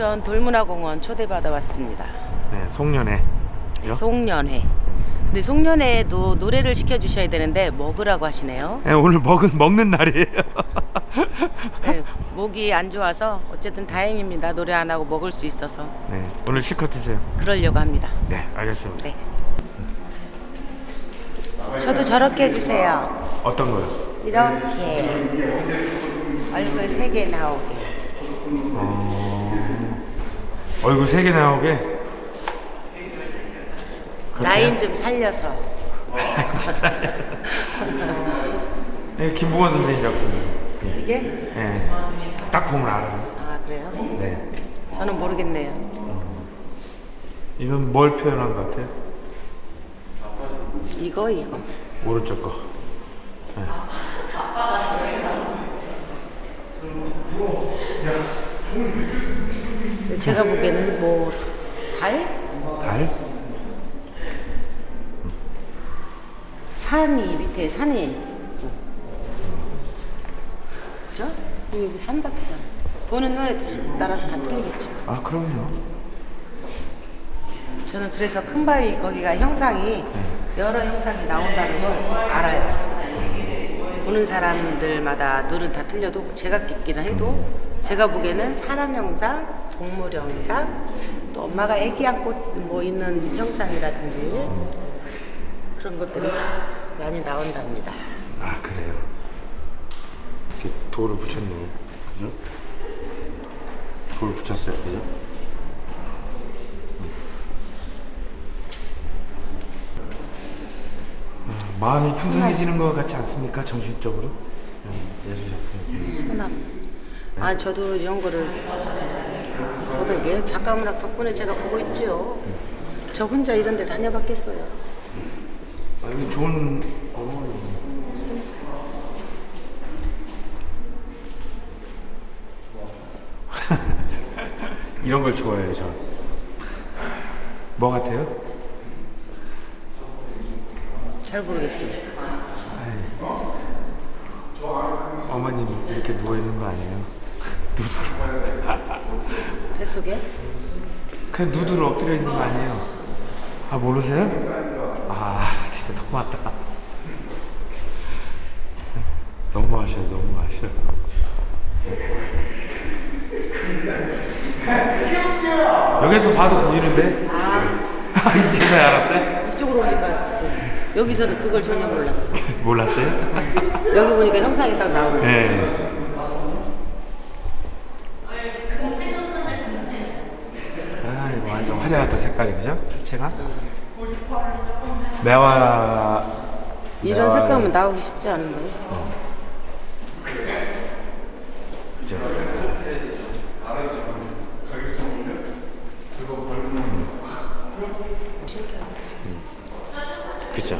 인천 돌문화공원 초대받아 왔습니다. 네, 송년회. 그죠? 송년회. 근데 송년회도 노래를 시켜주셔야 되는데 먹으라고 하시네요. 네, 오늘 먹은 먹는 날이에요. 네, 목이 안 좋아서 어쨌든 다행입니다. 노래 안 하고 먹을 수 있어서 네, 오늘 실컷 드세요. 그러려고 합니다. 네, 알겠습니다. 네. 저도 저렇게 해주세요. 어떤 거요? 이렇게 얼굴 세 개 나오게. 어... 얼굴 세 개 나오게. 그렇게요? 라인 좀 살려서. 네, 김보건 선생님 작품이에요. 이게? 네, 딱 보면 알아요. 아 그래요? 네, 저는 모르겠네요. 이건 뭘 표현한 것 같아요? 이거 이거. 오른쪽 거. 네. 제가 보기에는 뭐 달? 달? 산이 밑에 산이 그죠? 여기 산 같잖아. 보는 눈에 따라서 다 틀리겠죠. 아, 그럼요. 저는 그래서 큰 바위 거기가 형상이 여러 형상이 나온다는 걸 알아요. 보는 사람들마다 눈은 다 틀려도 제가 끼기는 해도 제가 보기에는 사람 형상, 동물 형상, 또 엄마가 애기 안고 뭐 있는 형상이라든지 그런 것들이 많이 나온답니다. 아, 그래요. 이렇게 돌을 붙였네요. 그죠? 돌 붙였어요. 그죠? 아, 마음이 풍성해지는 것 같지 않습니까? 정신적으로? 음, 예술 작품. 소남. 아 저도 이런 거를 보는 게 작가 문학 덕분에 제가 보고 있지요. 저 혼자 이런 데 다녀봤겠어요. 아, 이거 좋은 어머니. 이런 걸 좋아해요, 저. 뭐 같아요? 잘 모르겠어요. 어머님 이렇게 누워 있는 거 아니에요? 뱃속에? 그냥 누드로 엎드려 있는 거 아니에요? 아 모르세요? 아 진짜 너무하다. 너무하셔요, 너무하셔. 여기서 봐도 보이는데? 아 이제서야 알았어요? 이쪽으로 오니까 저- 여기서는 그걸 전혀 몰랐어. 몰랐어요? 여기 보니까 형상이 딱 나오네. 네. 아 이거 완전 화려하다 색깔이 그죠? 색채가 매화 이런 매화- 색감은 나오기 쉽지 않은 거예요. 그죠? 그죠?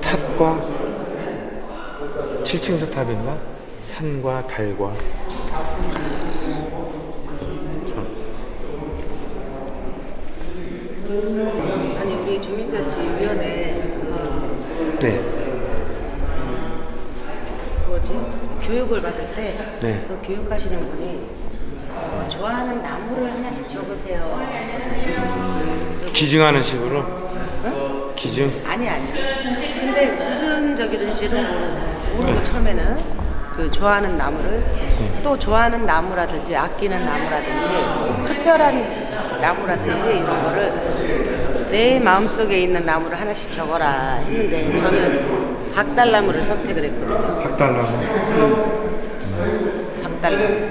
탑과 7층 서탑인가? 산과 달과 아니 우리 주민자치위원회 그 네. 뭐지 교육을 받을 때 그 네. 교육하시는 분이 어, 좋아하는 나무를 하나씩 적으세요. 기증하는 식으로 기증 아니 아니. 근데 무슨 적이든지는 모르고, 모르고 처음에는 그 좋아하는 나무를 또 좋아하는 나무라든지 아끼는 나무라든지 특별한 나무라든지 이런 거를 내 마음속에 있는 나무를 하나씩 적어라 했는데 저는 박달나무를 선택을 했거든요. 박달나무 박달나무.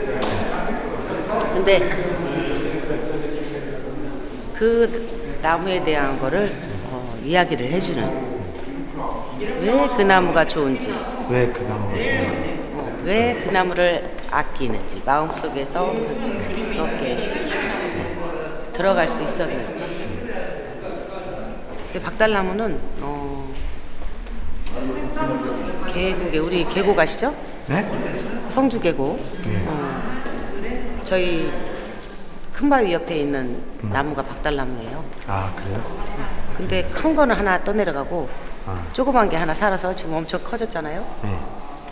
근데 그 나무에 대한 거를 어, 이야기를 해주는 왜 그 나무가 좋은지 왜 그 나무가 좋아요? 왜 그 나무를 아끼는지 마음속에서 그- 그렇게 들어갈 수 있었는지 박달나무는 어, 계곡에 우리 계곡 아시죠? 네? 성주 계곡 네. 어, 저희 큰 바위 옆에 있는 나무가 박달나무예요 아 그래요? 근데 큰 거는 하나 떠내려가고 아. 조그만 게 하나 살아서 지금 엄청 커졌잖아요 네.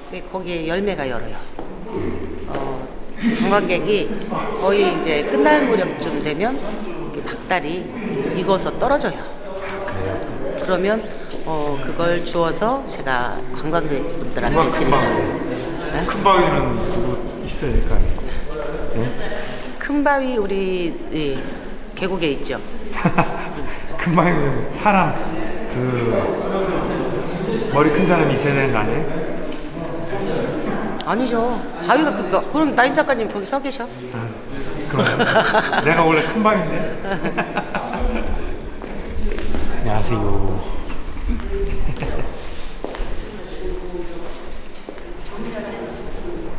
근데 거기에 열매가 열어요. 어, 관광객이 거의 이제 끝날 무렵쯤 되면 박달이 익어서 떨어져요. 그러면 어, 그걸 주워서 제가 관광객분들한테 드리죠. 네? 큰 바위는 누구 있어야 될거 아니에요? 네? 큰 바위 우리 이, 계곡에 있죠. 큰 바위는 사람 그 머리 큰 사람이 있어야 되는 거 아니에요? 아니죠. 바위가 그니까 그럼 나인 작가님 거기 서 계셔. 아, 그럼 내가 원래 큰 바위인데. 안녕하세요.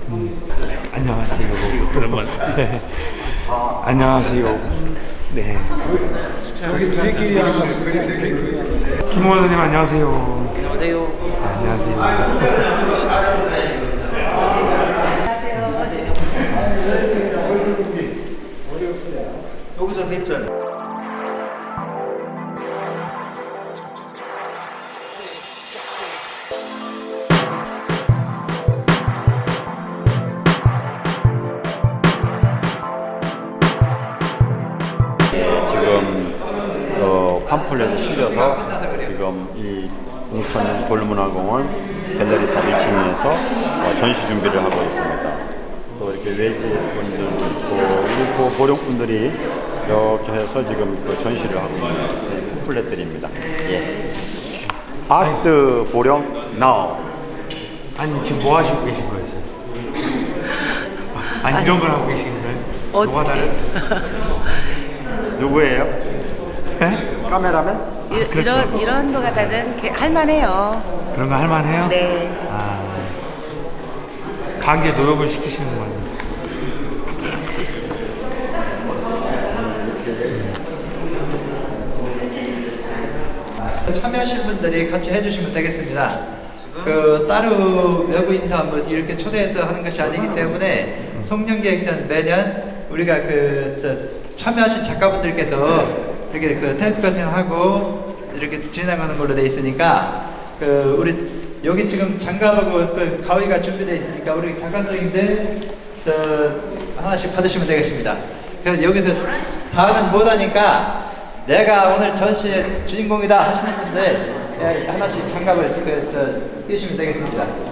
음, 안녕하세요. 오랜만에. 안녕하세요. 네. 김호 선생님 안녕하세요. 안녕하세요. 안녕하세요. 여기서 셋째. 지금 어, 팜플렛을 실려서 지금 이 웅천 돌문화공원 갤러리 탑 1층에서 어, 전시 준비를 하고 있습니다. 또 이렇게 외지 분들 또 일부 보령분들이 이렇게 해서 지금 그 전시를 하고 있는 팜플렛들입니다. 예. 아트 보령 나우. 아니 지금 뭐 하시고 계신 거였어요? 아니 이런 걸 하고 계신 거예요? 어- 노가다를? 누구예요? 네? 카메라맨? 이, 그렇죠. 런 이런 노가다는 개- 할만해요. 그런 거 할만해요? 네. 아 강제 노역을 시키시는 거 아니에요? 참여하신 분들이 같이 해주시면 되겠습니다. 그 따로 외부 인사 뭐 이렇게 초대해서 하는 것이 아니기 때문에 송년기획전 매년 우리가 그저 참여하신 작가분들께서 이렇게 그 테이프 커팅 하고 이렇게 진행하는 걸로 돼 있으니까 그 우리 여기 지금 장갑하고 그 가위가 준비되어 있으니까 우리 작가 선생님들 저 하나씩 받으시면 되겠습니다. 그래서 여기서 다는 못하니까 내가 오늘 전시의 주인공이다 하시는 분들 예, 하나씩 장갑을 그 저 끼시면 되겠습니다.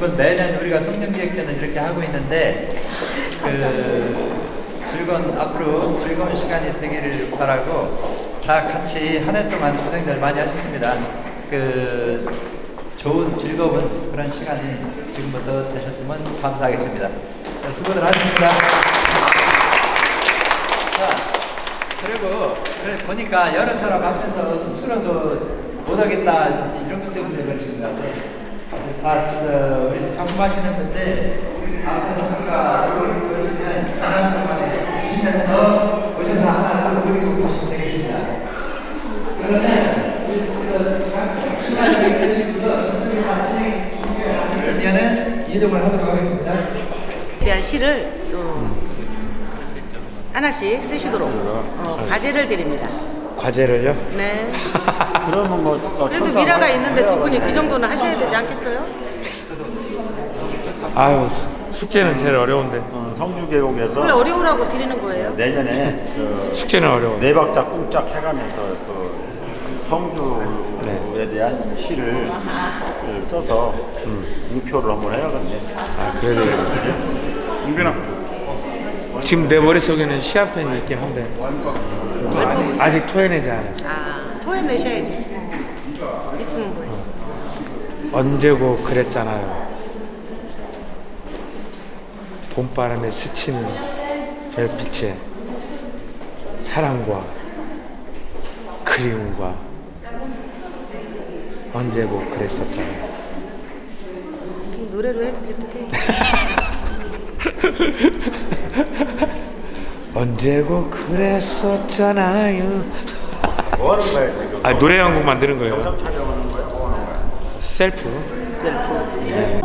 그 이번 매년 우리가 송년기획전을 이렇게 하고 있는데 그 즐거운 앞으로 즐거운 시간이 되기를 바라고 다 같이 한 해 동안 고생들 많이 하셨습니다. 그 좋은 즐거운 그런 시간이 지금부터 되셨으면 감사하겠습니다. 자, 수고들 하셨습니다. 그리고 그래 보니까 여러 사람 앞에서 쑥스러워서 못하겠다 이런 것 때문에 그러신 것 같아. 다 저, 우리 작품하시는 분들 앞에서 우리가 그러시면 하나 동안에 보시면서 보셔서 하나 또 그리고 보시면 되겠습니다. 그러면 저 시간이 있으신 분은 저쪽에 다 진행이 준비하면은 이동을 하도록 하겠습니다. 대한 시를 또 하나씩 쓰시도록 어, 과제를 드립니다. 과제를요? 네. 그러면 뭐 어, 그래도 미라가 한- 있는데 두 분이 그 정도는 하셔야 되지 않겠어요? 아유 수- 숙제는 제일 어려운데 어, 성주계곡에서 원래 어려우라고 드리는 거예요. 내년에 그 숙제는 어려워. 네 박자 꿍짝 해가면서 그 성주에 네. 대한 시를 그 써서 공표를 한번 해야겠네. 아 그래도 은빈아. 지금 내 머릿속에는 시한 편이 있긴 한데 아직, 아직 토해내지 않아. 아, 토해내셔야지. 있으면 뭐해. 언제고 그랬잖아요. 봄바람에 스치는 별빛에 사랑과 그리움과 언제고 그랬었잖아요. 노래로 해도 될 듯해. 언제고 그랬었잖아요. 뭐 하는 거야 지금? 아 노래 한 곡 만드는 거예요. 영상 촬영하는 거야? 뭐 하는 거야? 셀프. 셀프. 네.